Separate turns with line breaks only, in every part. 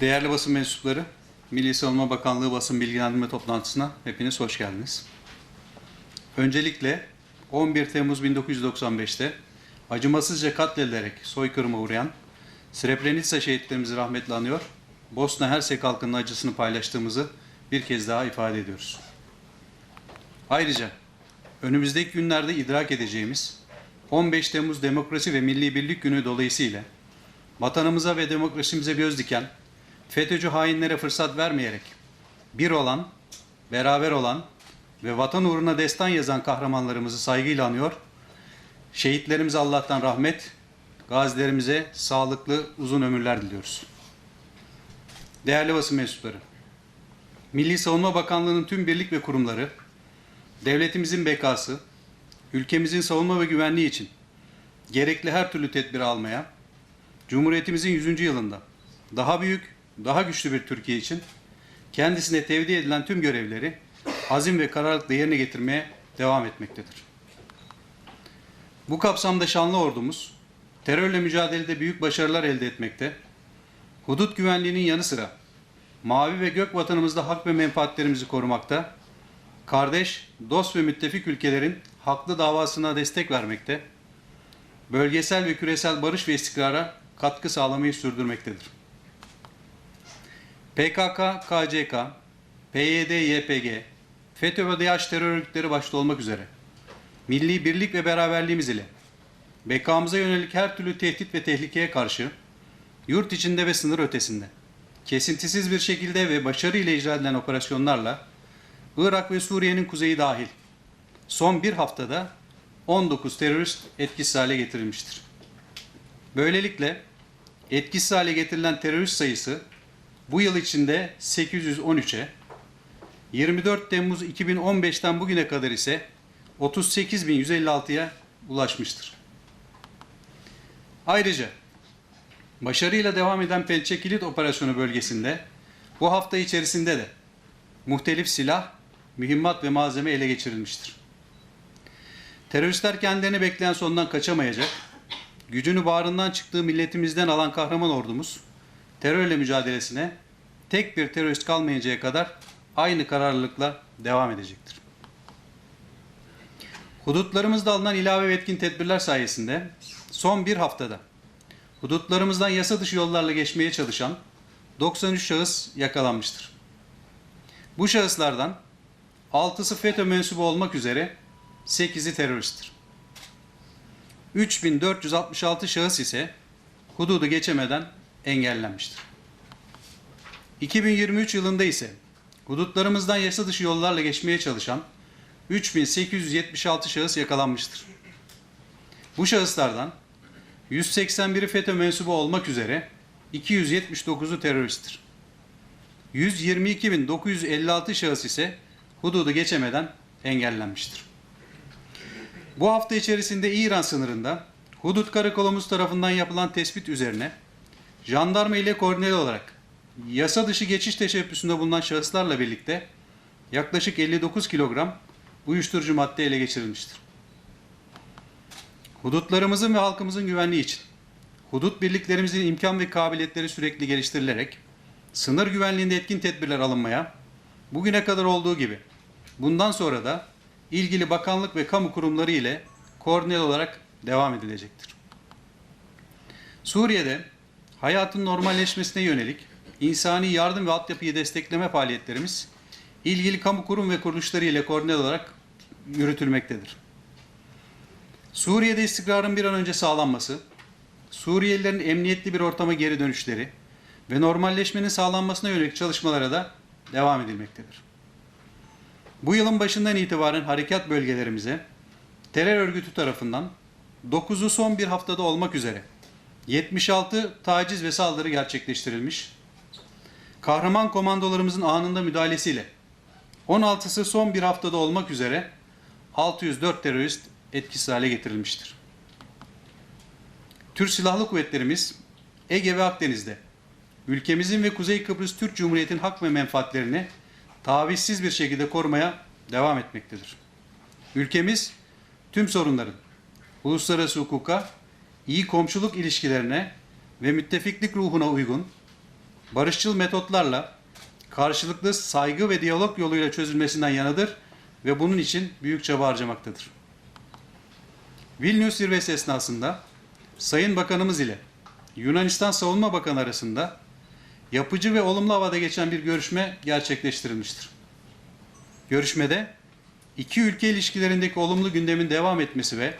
Değerli basın mensupları, Milli Savunma Bakanlığı basın bilgilendirme toplantısına hepiniz hoş geldiniz. Öncelikle 11 Temmuz 1995'te acımasızca katledilerek soykırıma uğrayan Srebrenica şehitlerimizi rahmetle anıyor, Bosna Hersek halkının acısını paylaştığımızı bir kez daha ifade ediyoruz. Ayrıca önümüzdeki günlerde idrak edeceğimiz 15 Temmuz Demokrasi ve Milli Birlik Günü dolayısıyla vatanımıza ve demokrasimize göz diken, FETÖ'cü hainlere fırsat vermeyerek bir olan, beraber olan ve vatan uğruna destan yazan kahramanlarımızı saygıyla anıyor. Şehitlerimize Allah'tan rahmet, gazilerimize sağlıklı uzun ömürler diliyoruz. Değerli basın mensupları, Milli Savunma Bakanlığı'nın tüm birlik ve kurumları, devletimizin bekası, ülkemizin savunma ve güvenliği için gerekli her türlü tedbiri almaya, Cumhuriyetimizin 100. yılında daha büyük, daha güçlü bir Türkiye için kendisine tevdi edilen tüm görevleri azim ve kararlılıkla yerine getirmeye devam etmektedir. Bu kapsamda şanlı ordumuz terörle mücadelede büyük başarılar elde etmekte, hudut güvenliğinin yanı sıra mavi ve gök vatanımızda hak ve menfaatlerimizi korumakta, kardeş, dost ve müttefik ülkelerin haklı davasına destek vermekte, bölgesel ve küresel barış ve istikrara katkı sağlamayı sürdürmektedir. PKK, KCK, PYD, YPG, FETÖ ve DAEŞ terör örgütleri başta olmak üzere milli birlik ve beraberliğimiz ile bekamıza yönelik her türlü tehdit ve tehlikeye karşı yurt içinde ve sınır ötesinde kesintisiz bir şekilde ve başarı ile icra edilen operasyonlarla Irak ve Suriye'nin kuzeyi dahil son bir haftada 19 terörist etkisiz hale getirilmiştir. Böylelikle etkisiz hale getirilen terörist sayısı bu yıl içinde 813'e, 24 Temmuz 2015'ten bugüne kadar ise 38.156'ya ulaşmıştır. Ayrıca başarıyla devam eden Pençe Kilit Operasyonu bölgesinde bu hafta içerisinde de muhtelif silah, mühimmat ve malzeme ele geçirilmiştir. Teröristler kendilerini bekleyen sondan kaçamayacak, gücünü bağrından çıktığı milletimizden alan kahraman ordumuz, terörle mücadelesine tek bir terörist kalmayıncaya kadar aynı kararlılıkla devam edecektir. Hudutlarımızda alınan ilave ve etkin tedbirler sayesinde son bir haftada hudutlarımızdan yasa dışı yollarla geçmeye çalışan 93 şahıs yakalanmıştır. Bu şahıslardan 6'sı FETÖ mensubu olmak üzere 8'i teröristtir. 3466 şahıs ise hududu geçemeden engellenmiştir. 2023 yılında ise hudutlarımızdan yasa dışı yollarla geçmeye çalışan 3876 şahıs yakalanmıştır. Bu şahıslardan 181'i FETÖ mensubu olmak üzere 279'u teröristtir. 122.956 şahıs ise hududu geçemeden engellenmiştir. Bu hafta içerisinde İran sınırında hudut karakolumuz tarafından yapılan tespit üzerine jandarma ile koordineli olarak yasa dışı geçiş teşebbüsünde bulunan şahıslarla birlikte yaklaşık 59 kilogram uyuşturucu madde ele geçirilmiştir. Hudutlarımızın ve halkımızın güvenliği için hudut birliklerimizin imkan ve kabiliyetleri sürekli geliştirilerek sınır güvenliğinde etkin tedbirler alınmaya, bugüne kadar olduğu gibi bundan sonra da ilgili bakanlık ve kamu kurumları ile koordineli olarak devam edilecektir. Suriye'de hayatın normalleşmesine yönelik insani yardım ve altyapıyı destekleme faaliyetlerimiz ilgili kamu kurum ve kuruluşları ile koordineli olarak yürütülmektedir. Suriye'de istikrarın bir an önce sağlanması, Suriyelilerin emniyetli bir ortama geri dönüşleri ve normalleşmenin sağlanmasına yönelik çalışmalara da devam edilmektedir. Bu yılın başından itibaren harekat bölgelerimize terör örgütü tarafından 9'u son bir haftada olmak üzere 76 taciz ve saldırı gerçekleştirilmiş. Kahraman komandolarımızın anında müdahalesiyle 16'sı son bir haftada olmak üzere 604 terörist etkisiz hale getirilmiştir. Türk Silahlı Kuvvetlerimiz Ege ve Akdeniz'de ülkemizin ve Kuzey Kıbrıs Türk Cumhuriyeti'nin hak ve menfaatlerini tavizsiz bir şekilde korumaya devam etmektedir. Ülkemiz tüm sorunların uluslararası hukuka, iyi komşuluk ilişkilerine ve müttefiklik ruhuna uygun barışçıl metotlarla karşılıklı saygı ve diyalog yoluyla çözülmesinden yanıdır ve bunun için büyük çaba harcamaktadır. Vilnius zirvesi esnasında Sayın Bakanımız ile Yunanistan Savunma Bakanı arasında yapıcı ve olumlu havada geçen bir görüşme gerçekleştirilmiştir. Görüşmede iki ülke ilişkilerindeki olumlu gündemin devam etmesi ve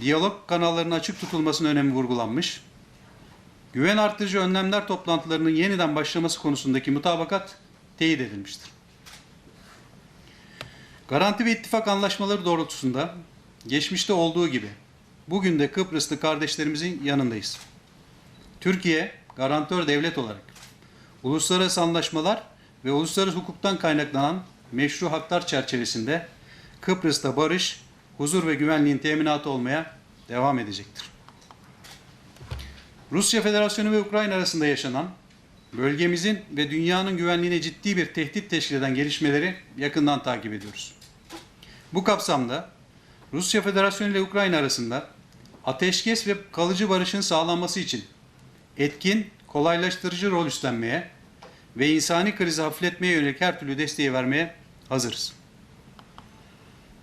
diyalog kanallarının açık tutulmasının önemi vurgulanmış, güven artırıcı önlemler toplantılarının yeniden başlaması konusundaki mutabakat teyit edilmiştir. Garanti ve ittifak anlaşmaları doğrultusunda geçmişte olduğu gibi bugün de Kıbrıslı kardeşlerimizin yanındayız. Türkiye garantör devlet olarak uluslararası anlaşmalar ve uluslararası hukuktan kaynaklanan meşru haklar çerçevesinde Kıbrıs'ta barış, huzur ve güvenliğin teminatı olmaya devam edecektir. Rusya Federasyonu ve Ukrayna arasında yaşanan bölgemizin ve dünyanın güvenliğine ciddi bir tehdit teşkil eden gelişmeleri yakından takip ediyoruz. Bu kapsamda Rusya Federasyonu ile Ukrayna arasında ateşkes ve kalıcı barışın sağlanması için etkin, kolaylaştırıcı rol üstlenmeye ve insani krizi hafifletmeye yönelik her türlü desteği vermeye hazırız.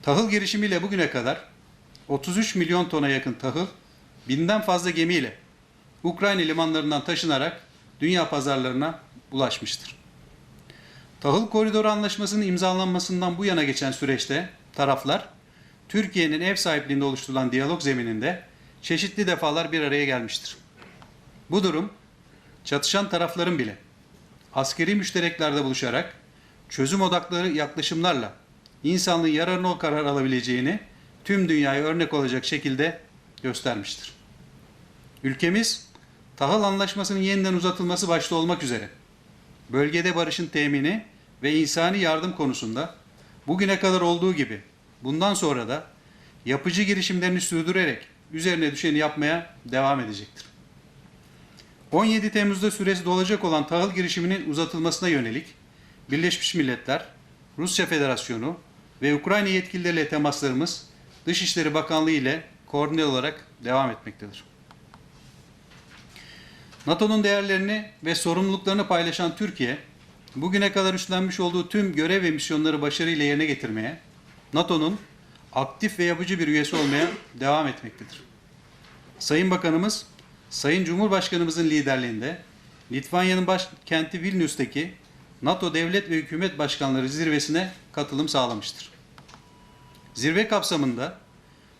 Tahıl girişimiyle bugüne kadar 33 milyon tona yakın tahıl, binden fazla gemiyle Ukrayna limanlarından taşınarak dünya pazarlarına ulaşmıştır. Tahıl Koridoru Anlaşması'nın imzalanmasından bu yana geçen süreçte taraflar Türkiye'nin ev sahipliğinde oluşturulan diyalog zemininde çeşitli defalar bir araya gelmiştir. Bu durum çatışan tarafların bile askeri müştereklerde buluşarak çözüm odaklı yaklaşımlarla insanlığın yararına o karar alabileceğini tüm dünyaya örnek olacak şekilde göstermiştir. Ülkemiz tahıl anlaşmasının yeniden uzatılması başta olmak üzere bölgede barışın temini ve insani yardım konusunda bugüne kadar olduğu gibi bundan sonra da yapıcı girişimlerini sürdürerek üzerine düşeni yapmaya devam edecektir. 17 Temmuz'da süresi dolacak olan tahıl girişiminin uzatılmasına yönelik Birleşmiş Milletler, Rusya Federasyonu ve Ukrayna yetkilileriyle temaslarımız Dışişleri Bakanlığı ile koordine olarak devam etmektedir. NATO'nun değerlerini ve sorumluluklarını paylaşan Türkiye, bugüne kadar üstlenmiş olduğu tüm görev ve misyonları başarıyla yerine getirmeye, NATO'nun aktif ve yapıcı bir üyesi olmaya devam etmektedir. Sayın Bakanımız, Sayın Cumhurbaşkanımızın liderliğinde Litvanya'nın başkenti Vilnius'taki NATO Devlet ve Hükümet Başkanları zirvesine katılım sağlamıştır. Zirve kapsamında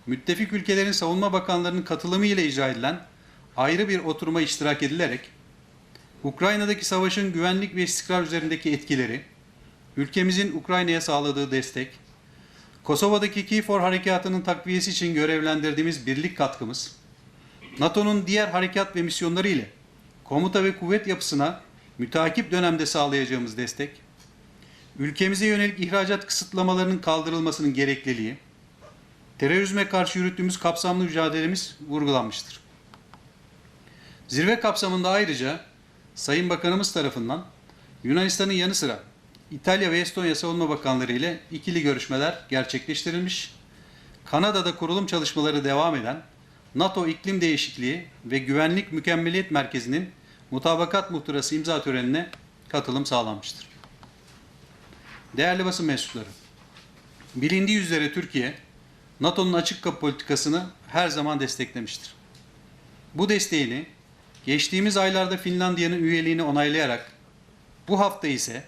müttefik ülkelerin savunma bakanlarının katılımı ile icra edilen ayrı bir oturuma iştirak edilerek Ukrayna'daki savaşın güvenlik ve istikrar üzerindeki etkileri, ülkemizin Ukrayna'ya sağladığı destek, Kosova'daki KFOR harekatının takviyesi için görevlendirdiğimiz birlik katkımız, NATO'nun diğer harekat ve misyonları ile komuta ve kuvvet yapısına mütakip dönemde sağlayacağımız destek, ülkemize yönelik ihracat kısıtlamalarının kaldırılmasının gerekliliği, terörizme karşı yürüttüğümüz kapsamlı mücadelemiz vurgulanmıştır. Zirve kapsamında ayrıca Sayın Bakanımız tarafından Yunanistan'ın yanı sıra İtalya ve Estonya Savunma Bakanları ile ikili görüşmeler gerçekleştirilmiş. Kanada'da kurulum çalışmaları devam eden NATO İklim Değişikliği ve Güvenlik Mükemmeliyet Merkezi'nin mutabakat muhtırası imza törenine katılım sağlanmıştır. Değerli basın mensupları, bilindiği üzere Türkiye, NATO'nun açık kapı politikasını her zaman desteklemiştir. Bu desteğini geçtiğimiz aylarda Finlandiya'nın üyeliğini onaylayarak bu hafta ise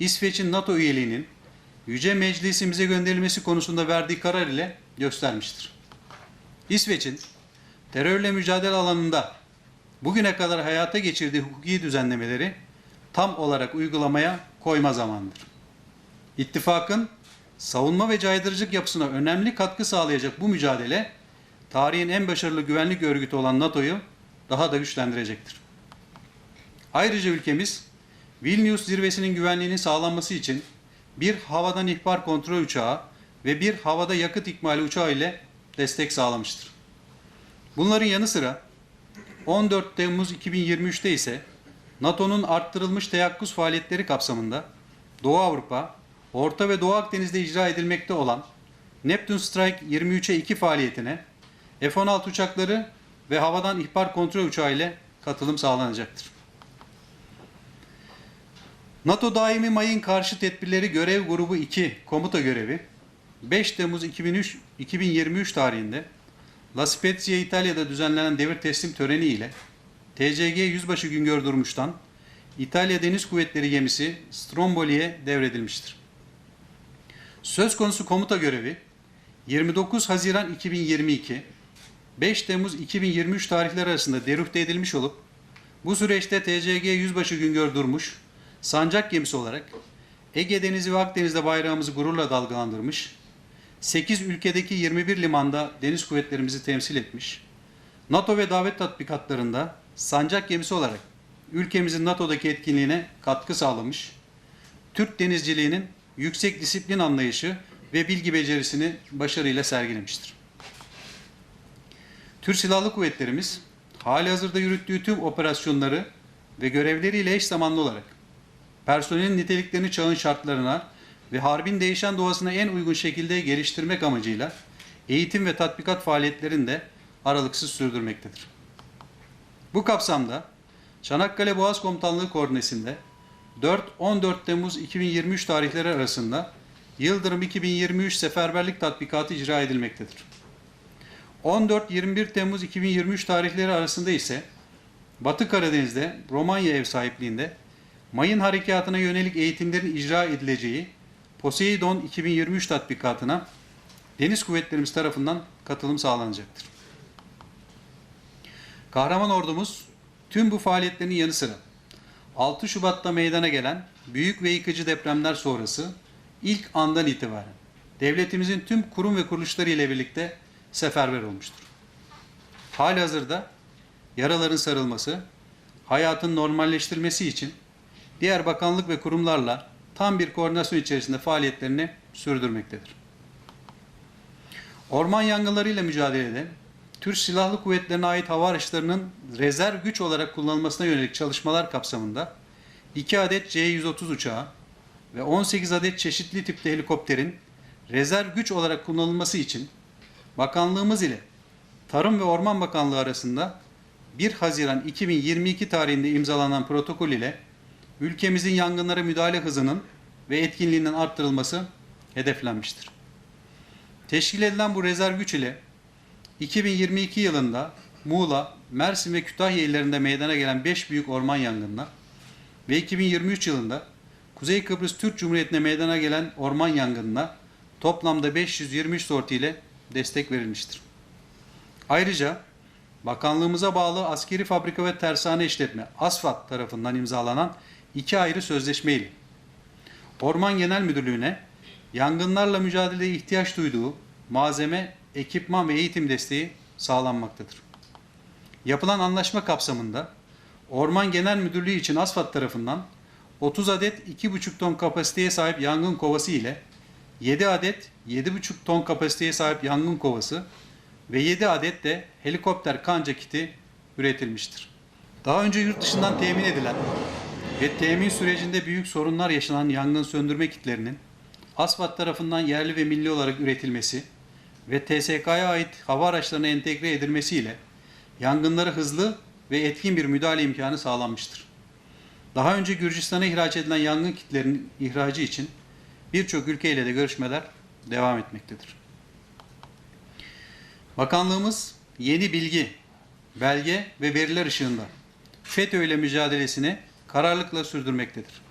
İsveç'in NATO üyeliğinin Yüce Meclisimize gönderilmesi konusunda verdiği karar ile göstermiştir. İsveç'in terörle mücadele alanında bugüne kadar hayata geçirdiği hukuki düzenlemeleri tam olarak uygulamaya koyma zamandır. İttifakın savunma ve caydırıcılık yapısına önemli katkı sağlayacak bu mücadele, tarihin en başarılı güvenlik örgütü olan NATO'yu daha da güçlendirecektir. Ayrıca ülkemiz, Vilnius zirvesinin güvenliğinin sağlanması için bir havadan ihbar kontrol uçağı ve bir havada yakıt ikmali uçağı ile destek sağlamıştır. Bunların yanı sıra 14 Temmuz 2023'te ise NATO'nun arttırılmış teyakkuz faaliyetleri kapsamında Doğu Avrupa, Orta ve Doğu Akdeniz'de icra edilmekte olan Neptune Strike 23'e 2 faaliyetine F-16 uçakları ve havadan ihbar kontrol uçağı ile katılım sağlanacaktır. NATO Daimi Mayın Karşı Tedbirleri Görev Grubu 2 Komuta Görevi 5 Temmuz 2003, 2023 tarihinde La Spezia İtalya'da düzenlenen devir teslim töreni ile TCG Yüzbaşı Güngör Durmuş'tan İtalya Deniz Kuvvetleri gemisi Stromboli'ye devredilmiştir. Söz konusu komuta görevi 29 Haziran 2022 5 Temmuz 2023 tarihleri arasında derüfte edilmiş olup bu süreçte TCG Yüzbaşı Güngör Durmuş sancak gemisi olarak Ege Denizi ve Akdeniz'de bayrağımızı gururla dalgalandırmış, 8 ülkedeki 21 limanda deniz kuvvetlerimizi temsil etmiş, NATO ve davet tatbikatlarında sancak gemisi olarak ülkemizin NATO'daki etkinliğine katkı sağlamış, Türk denizciliğinin yüksek disiplin anlayışı ve bilgi becerisini başarıyla sergilemiştir. Türk Silahlı Kuvvetlerimiz hali hazırda yürüttüğü tüm operasyonları ve görevleriyle eş zamanlı olarak personelin niteliklerini çağın şartlarına ve harbin değişen doğasına en uygun şekilde geliştirmek amacıyla eğitim ve tatbikat faaliyetlerini de aralıksız sürdürmektedir. Bu kapsamda Çanakkale Boğaz Komutanlığı koordinesinde 4-14 Temmuz 2023 tarihleri arasında Yıldırım 2023 seferberlik tatbikatı icra edilmektedir. 14-21 Temmuz 2023 tarihleri arasında ise Batı Karadeniz'de Romanya ev sahipliğinde mayın harekatına yönelik eğitimlerin icra edileceği Poseidon 2023 tatbikatına Deniz Kuvvetlerimiz tarafından katılım sağlanacaktır. Kahraman ordumuz tüm bu faaliyetlerin yanı sıra 6 Şubat'ta meydana gelen büyük ve yıkıcı depremler sonrası ilk andan itibaren devletimizin tüm kurum ve kuruluşları ile birlikte seferber olmuştur. Hali hazırda yaraların sarılması, hayatın normalleştirilmesi için diğer bakanlık ve kurumlarla tam bir koordinasyon içerisinde faaliyetlerini sürdürmektedir. Orman yangınlarıyla mücadelede Türk Silahlı Kuvvetlerine ait hava araçlarının rezerv güç olarak kullanılmasına yönelik çalışmalar kapsamında 2 adet C-130 uçağı ve 18 adet çeşitli tipte helikopterin rezerv güç olarak kullanılması için Bakanlığımız ile Tarım ve Orman Bakanlığı arasında 1 Haziran 2022 tarihinde imzalanan protokol ile ülkemizin yangınlara müdahale hızının ve etkinliğinin arttırılması hedeflenmiştir. Teşkil edilen bu rezerv güç ile 2022 yılında Muğla, Mersin ve Kütahya illerinde meydana gelen 5 büyük orman yangınına ve 2023 yılında Kuzey Kıbrıs Türk Cumhuriyeti'ne meydana gelen orman yangınına toplamda 523 sorti ile destek verilmiştir. Ayrıca bakanlığımıza bağlı askeri fabrika ve tersane işletme ASFAD tarafından imzalanan iki ayrı sözleşme ile Orman Genel Müdürlüğü'ne yangınlarla mücadeleye ihtiyaç duyduğu malzeme, ekipman ve eğitim desteği sağlanmaktadır. Yapılan anlaşma kapsamında Orman Genel Müdürlüğü için ASFAD tarafından 30 adet 2,5 ton kapasiteye sahip yangın kovası ile 7 adet 7,5 ton kapasiteye sahip yangın kovası ve 7 adet de helikopter kanca kiti üretilmiştir. Daha önce yurt dışından temin edilen ve temin sürecinde büyük sorunlar yaşanan yangın söndürme kitlerinin ASFAD tarafından yerli ve milli olarak üretilmesi ve TSK'ya ait hava araçlarına entegre edilmesiyle yangınlara hızlı ve etkin bir müdahale imkanı sağlanmıştır. Daha önce Gürcistan'a ihraç edilen yangın kitlerinin ihracı için birçok ülkeyle de görüşmeler devam etmektedir. Bakanlığımız yeni bilgi, belge ve veriler ışığında FETÖ ile mücadelesini kararlılıkla sürdürmektedir.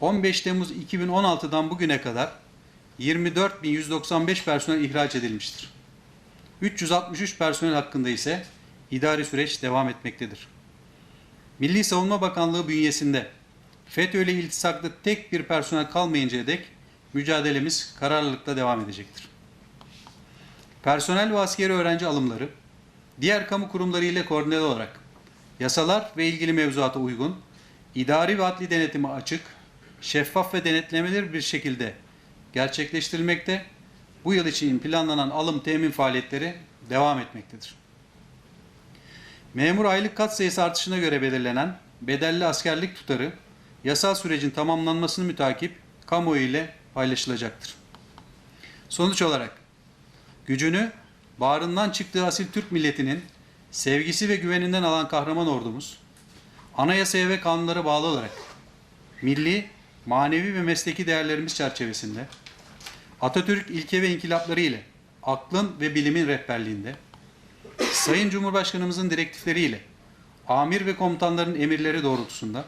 15 Temmuz 2016'dan bugüne kadar 24.195 personel ihraç edilmiştir. 363 personel hakkında ise idari süreç devam etmektedir. Milli Savunma Bakanlığı bünyesinde FETÖ ile iltisaklı tek bir personel kalmayıncaya dek mücadelemiz kararlılıkla devam edecektir. Personel ve askeri öğrenci alımları diğer kamu kurumları ile koordineli olarak yasalar ve ilgili mevzuata uygun, idari ve adli denetimi açık, şeffaf ve denetlemeleri bir şekilde gerçekleştirilmekte, bu yıl için planlanan alım temin faaliyetleri devam etmektedir. Memur aylık kat sayısı artışına göre belirlenen bedelli askerlik tutarı yasal sürecin tamamlanmasını mütakip kamuoyu ile paylaşılacaktır. Sonuç olarak gücünü bağrından çıktığı asil Türk milletinin sevgisi ve güveninden alan kahraman ordumuz, anayasaya ve kanunlara bağlı olarak milli, manevi ve mesleki değerlerimiz çerçevesinde Atatürk ilke ve inkılapları ile aklın ve bilimin rehberliğinde Sayın Cumhurbaşkanımızın direktifleriyle amir ve komutanların emirleri doğrultusunda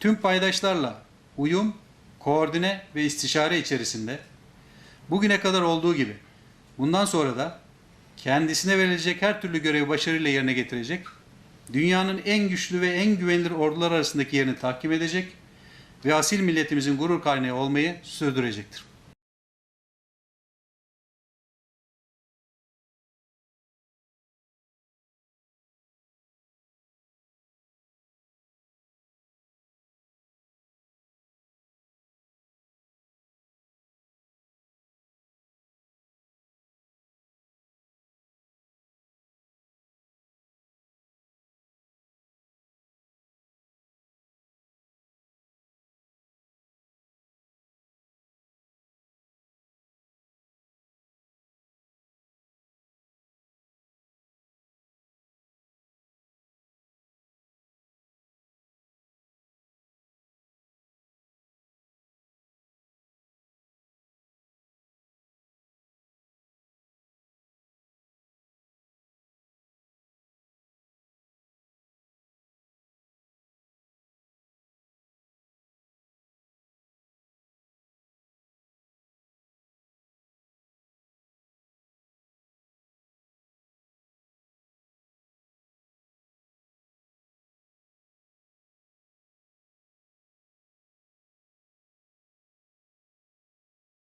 tüm paydaşlarla uyum, koordine ve istişare içerisinde bugüne kadar olduğu gibi bundan sonra da kendisine verilecek her türlü görevi başarıyla yerine getirecek, dünyanın en güçlü ve en güvenilir ordular arasındaki yerini tahkim edecek ve asil milletimizin gurur kaynağı olmayı sürdürecektir.